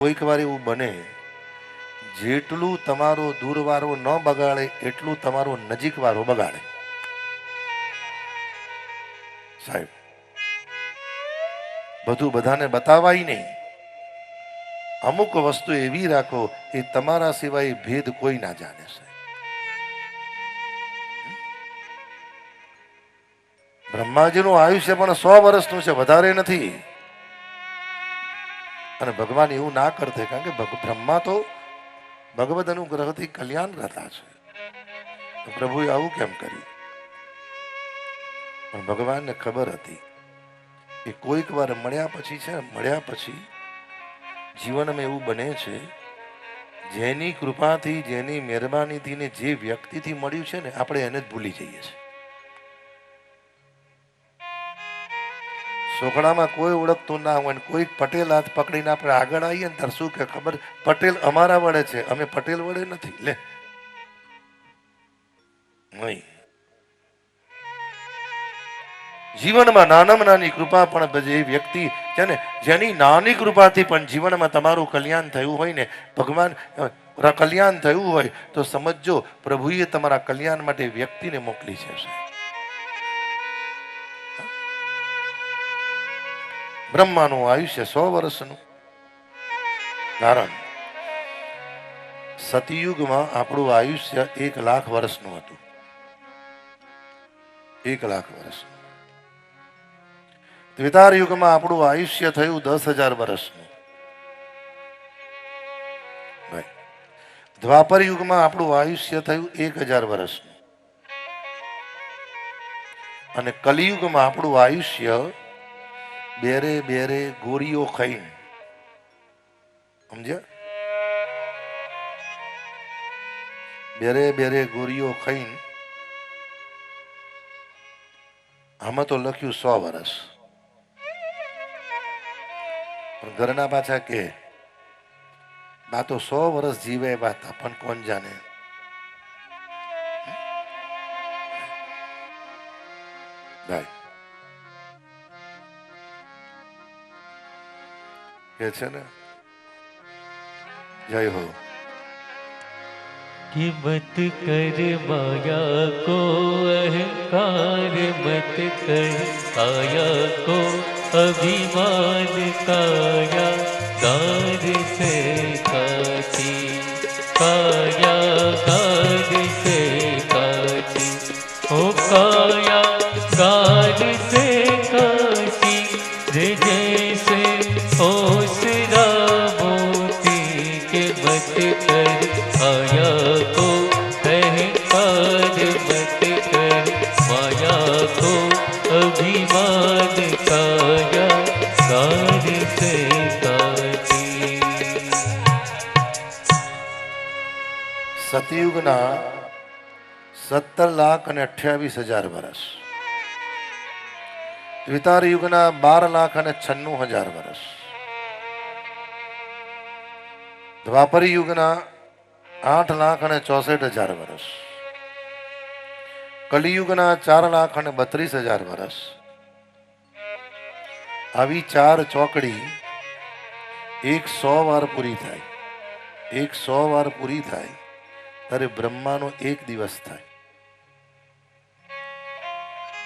કોઈક વાર એવું બને, જેટલું તમારો દૂરવારો ન બગાડે, એટલું તમારો નજીક વારો બગાડે. સાહેબ, બધું બધાને બતાવાય નહીં. અમુક વસ્તુ એવી રાખો, એ તમારા સિવાય ભેદ કોઈ ના જાણે છે બ્રહ્માજીનું આયુષ્ય પણ સો વર્ષનું છે, વધારે નથી. અને ભગવાન એવું ના કરતે, કારણ કે બ્રહ્મા તો ભગવદ અનુગ્રહથી કલ્યાણ કરતા છે પ્રભુએ આવું કેમ કર્યું? પણ ભગવાનને ખબર હતી કે કોઈક વાર મળ્યા પછી છે મળ્યા પછી જીવનમાં એવું બને છે, જેની કૃપાથી, જેની મહેરબાનીથી ને જે વ્યક્તિથી મળ્યું છે ને, આપણે એને જ ભૂલી જઈએ છીએ. સોખડામાં કોઈ ઓળખતું ના હોય ને કોઈ પટેલ હાથ પકડીને આપણે આગળ આવીએ ને ત્યારે શું કે ખબર? પટેલ અમારા વડે છે. અમે પટેલ વડે નથી. લે. જીવનમાં નાનામાં નાની કૃપા પણ જે વ્યક્તિ. છે ને જેની નાની કૃપાથી પણ જીવનમાં તમારું કલ્યાણ થયું હોય ને, ભગવાન કલ્યાણ થયું હોય, તો સમજજો પ્રભુએ તમારા કલ્યાણ માટે વ્યક્તિને મોકલી છે. સાહેબ. બ્રહ્માનું આયુષ્ય સો વર્ષનું. કારણ સતયુગમાં આપણું આયુષ્ય એક લાખ વર્ષનું હતું. એક લાખ વર્ષ દ્વિતાર યુગમાં આપણું આયુષ્ય થયું દસ હજાર વર્ષનું. દ્વાપર યુગમાં આપણું આયુષ્ય થયું એક હજાર વર્ષનું. અને કલિયુગમાં આપણું આયુષ્ય બેરે બેરે ગોળીઓ ખાઈને. સમજ્યા? બેરે બેરે ગોળીઓ ખાઈને. આમાં તો લખ્યું સો વર્ષ પણ ઘરના પાછા કે, બા તો સો વર્ષ જીવે વાત, પણ કોણ જાણે? ભાઈ કે છે ને જય હો कि मत कर माया को अहंकार मत कर काया को अभिमान काया गार से काटी काया गार સતયુગના સત્તર લાખ અને અઠ્યાવીસ હજાર વર્ષ દ્વિતાર યુગના બાર લાખ અને છન્નું હજાર વર્ષ દ્વાપર યુગના આઠ લાખ અને ચોસઠ હજાર વર્ષ કલિયુગના ચાર લાખ અને બત્રીસ હજાર વર્ષ આવી ચાર ચોકડી એક સો વાર પૂરી થાય. એક સો વાર પૂરી થાય, ત્યારે બ્રહ્માનો એક દિવસ થાય.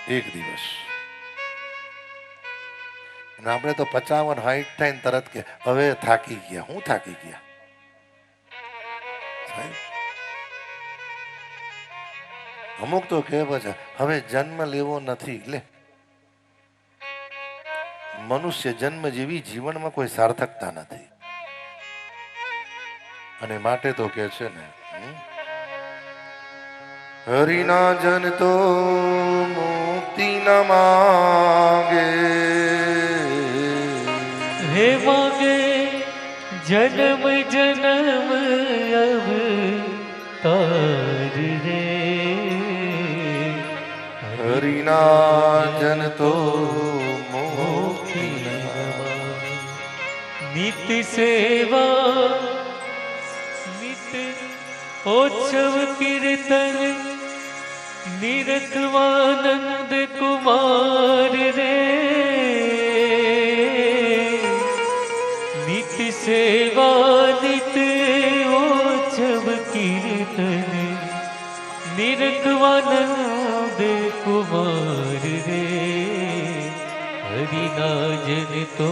એક દિવસ. અને આપણે તો પચાવન હાઈટ થાય ને તરત કે, હવે થાકી ગયા, હું થાકી ગયા? સાહેબ અમુક તો કહે છે, હવે જન્મ લેવો નથી એટલે મનુષ્ય જન્મ જેવી જીવનમાં કોઈ સાર્થકતા નથી. અને માટે તો કે છે ને હરિના જન તો મુક્તિ ન માગે. હે માગે જન્મ જન્મ અવ તારી હરિના જન તો નિત સેવા, નિત ઓછવ કીર્તન, નિરતવાનંદ કુમાર રે. નિત સેવા, નિત ઓછવ કીર્તન, નિરતવાનંદ જન તો